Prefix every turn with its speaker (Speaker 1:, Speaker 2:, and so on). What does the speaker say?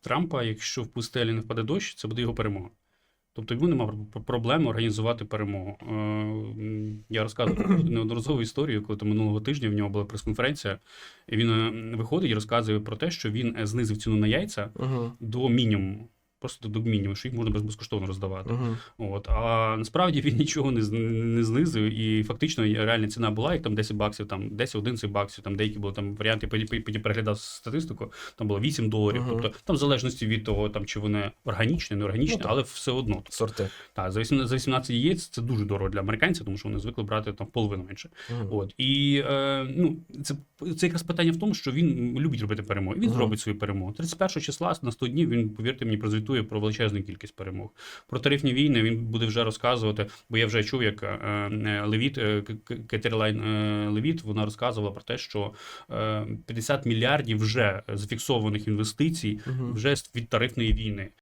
Speaker 1: Трампа, якщо в пустелі не впаде дощ, це буде його перемога. Тобто йому нема проблеми організувати перемогу. Е, Я розказував неодноразову історію, коли там минулого тижня в нього була прес-конференція, і він е, виходить і розказує про те, що він е, знизив ціну на яйця
Speaker 2: Угу.
Speaker 1: до мінімуму. Просто до мінімуму, що їх можна без- безкоштовно роздавати.
Speaker 2: Угу.
Speaker 1: От, а насправді він нічого не, не знизив, і фактично реальна ціна була як там 10 баксів, там 10 11 баксів, там деякі були там варіанти, потім- переглядав статистику, там було 8 доларів.
Speaker 2: Мгм.
Speaker 1: Тобто там в залежності від того, там чи вони органічні, не органічні,
Speaker 2: Ну,
Speaker 1: але все одно.
Speaker 2: Сорти.
Speaker 1: Так, за 18, за 18 яєць це дуже дорого для американців, тому що вони звикли брати там половину менше.
Speaker 2: Мгм.
Speaker 1: От і е, ну це, це якраз питання в тому, що він любить робити перемоги. Він
Speaker 2: Ага.
Speaker 1: зробить свою перемогу. 31 числа на 100 днів він, повірте мені, прозвітує про величезну кількість перемог. Про тарифні війни він буде вже розказувати, бо я вже чув, як е, е, Левіт, е, Кетерлайн Левіт, вона розказувала про те, що е, 50 мільярдів вже зафіксованих інвестицій
Speaker 2: Мгм.
Speaker 1: вже від тарифної війни.